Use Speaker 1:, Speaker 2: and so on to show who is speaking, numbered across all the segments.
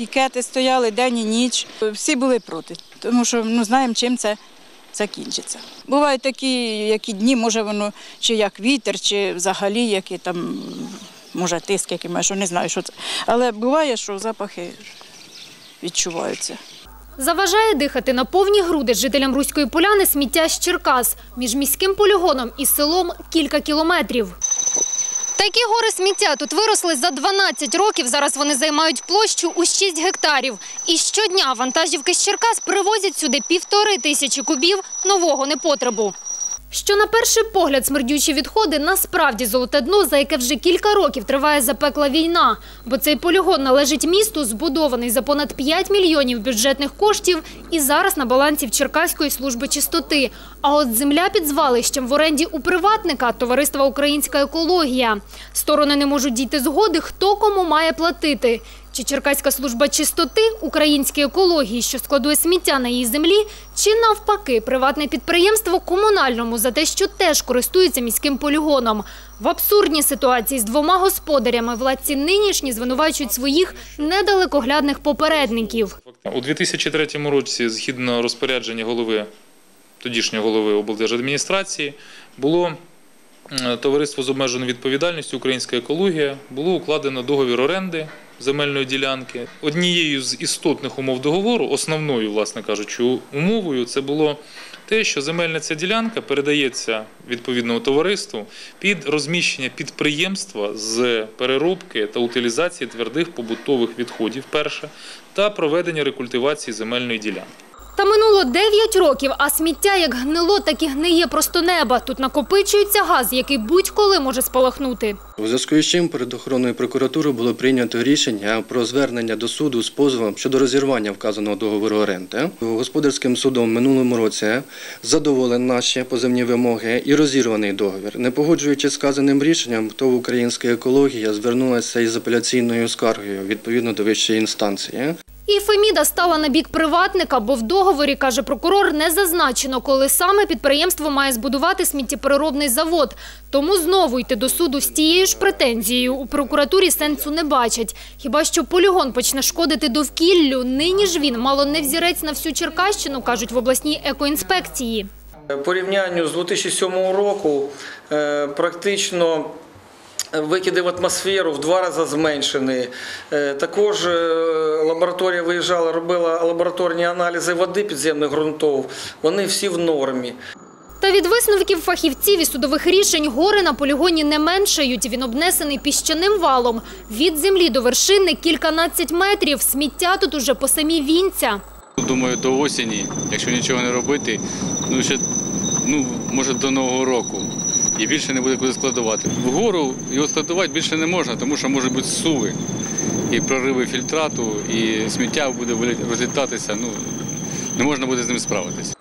Speaker 1: пікети стояли день і ніч. Всі були проти, тому що ну, знаємо, чим це закінчиться. Бувають такі, які дні, може воно чи як вітер, чи взагалі які там, може, тиск який, що не знаю, що це. Але буває, що запахи відчуваються.
Speaker 2: Заважає дихати на повні груди жителям Руської поляни сміття з Черкас. Між міським полігоном і селом кілька кілометрів. Такі гори сміття тут виросли за 12 років. Зараз вони займають площу у 6 гектарів. І щодня вантажівки з Черкас привозять сюди півтори тисячі кубів нового непотребу. Що на перший погляд смердючі відходи насправді золоте дно, за яке вже кілька років триває запекла війна. Бо цей полігон належить місту, збудований за понад 5 мільйонів бюджетних коштів і зараз на балансі в Черкаської служби чистоти. А от земля під звалищем в оренді у приватника товариства Українська екологія. Сторони не можуть дійти згоди, хто кому має платити. Чи Черкаська служба чистоти українській екології, що складує сміття на її землі, чи навпаки, приватне підприємство комунальному за те, що теж користується міським полігоном. В абсурдній ситуації з двома господарями владці нинішні звинувачують своїх недалекоглядних попередників.
Speaker 3: У 2003 році, згідно розпорядження голови, тодішнього голови облдержадміністрації, було товариство з обмеженою відповідальністю Українська екологія, було укладено договір оренди земельної ділянки. Однією з істотних умов договору, основною, власне кажучи, умовою, це було те, що земельна ця ділянка передається відповідному товариству під розміщення підприємства з переробки та утилізації твердих побутових відходів, перше, та проведення рекультивації земельної ділянки.
Speaker 2: Та минуло 9 років, а сміття як гнило, так і гниє просто неба. Тут накопичується газ, який будь-коли може спалахнути.
Speaker 4: У зв'язку із чим перед охоронною прокуратурою було прийнято рішення про звернення до суду з позовом щодо розірвання вказаного договору оренди. Господарським судом минулому році задоволені наші поземні вимоги і розірваний договір. Не погоджуючи сказаним рішенням, ТОВ «Українська екологія звернулася із апеляційною скаргою відповідно до вищої інстанції.
Speaker 2: І Феміда стала на бік приватника, бо в договорі, каже прокурор, не зазначено, коли саме підприємство має збудувати сміттєпереробний завод. Тому знову йти до суду з тією ж претензією у прокуратурі сенсу не бачать. Хіба що полігон почне шкодити довкіллю, нині ж він мало не взірець на всю Черкащину, кажуть в обласній екоінспекції.
Speaker 5: Порівнянню з 2007 року е, практично викиди в атмосферу в два рази зменшені. Е, Також е, лабораторія виїжджала, робила лабораторні аналізи води підземних ґрунтів. Вони всі в нормі.
Speaker 2: Та від висновків фахівців і судових рішень гори на полігоні не меншають. Він обнесений піщаним валом. Від землі до вершини кільканадцять метрів. Сміття тут уже по самі вінця.
Speaker 6: Думаю, до осені, якщо нічого не робити, ну ще ну може до нового року. І більше не буде куди складувати. Вгору його складувати більше не можна, тому що можуть бути суви і прориви фільтрату, і сміття буде розлітатися. Ну не можна буде з ним справитися.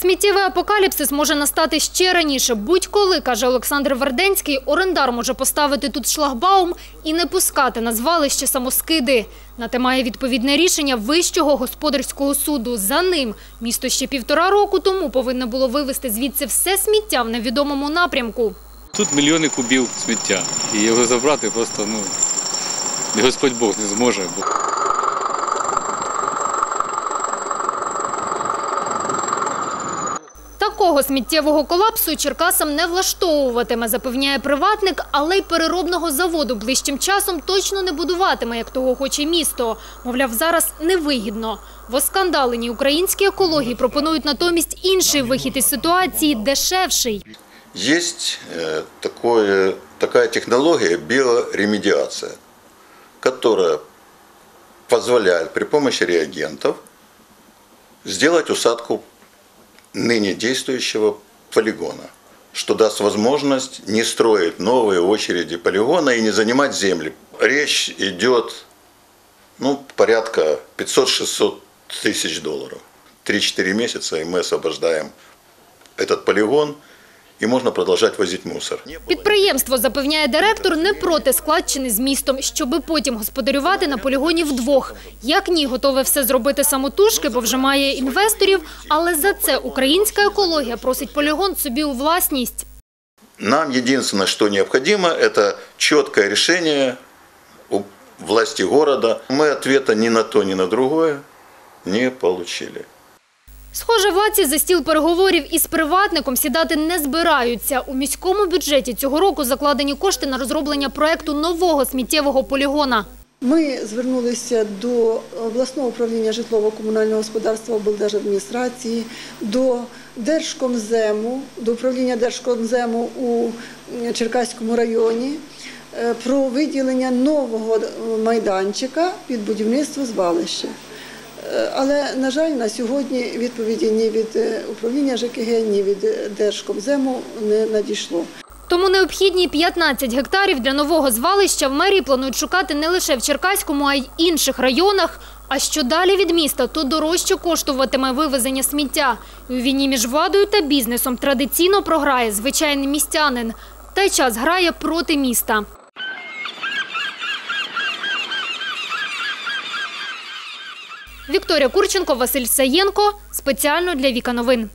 Speaker 2: Сміттєвий апокаліпсис може настати ще раніше. Будь-коли, каже Олександр Верденський, орендар може поставити тут шлагбаум і не пускати на звалище самоскиди. На те має відповідне рішення Вищого господарського суду. За ним місто ще півтора року тому повинно було вивезти звідси все сміття в невідомому напрямку.
Speaker 6: Тут мільйони кубів сміття. І його забрати просто ну Господь Бог не зможе. Бо
Speaker 2: Такого сміттєвого колапсу Черкасам не влаштовуватиме, запевняє приватник, але й переробного заводу ближчим часом точно не будуватиме, як того хоче місто. Мовляв, зараз невигідно. В оскандаленій українській екології пропонують натомість інший вихід із ситуації дешевший.
Speaker 7: Есть э, такое, такая технология биоремедиация, которая позволяет при помощи реагентов сделать усадку ныне действующего полигона, что даст возможность не строить новые очереди полигона и не занимать земли. Речь идет ну, порядка 500-600 тысяч долларов. 3-4 месяца, и мы освобождаем этот полигон, и можно продолжать возить мусор.
Speaker 2: Підприємство, запевняє директор, не проти складчини з містом, щоби потім господарювати на полігоні вдвох. Як ні, готове все зробити самотужки, бо вже має інвесторів, але за це українська екологія просить полігон собі у власність.
Speaker 7: Нам единственное, что необходимо, это четкое решение у власти города. Мы ответа ни на то, ни на другое не получили.
Speaker 2: Схоже, владці за стіл переговорів із приватником сідати не збираються. У міському бюджеті цього року закладені кошти на розроблення проекту нового сміттєвого полігона.
Speaker 8: Ми звернулися до обласного управління житлово-комунального господарства облдержадміністрації, до Держкомзему, до управління Держкомзему у Черкаському районі е, про виділення нового майданчика під будівництво звалища. Е, Але, на жаль, на сьогодні відповіді ні від е, управління ЖКГ, ні від е, Держкомзему не надійшло.
Speaker 2: Тому необхідні 15 гектарів для нового звалища в мерії планують шукати не лише в Черкаському, а й інших районах. А що далі від міста, то дорожче коштуватиме вивезення сміття. У війні між владою та бізнесом традиційно програє звичайний містянин. Та й час грає проти міста. Вікторія Курченко, Василь Саєнко. Спеціально для Віка Новин.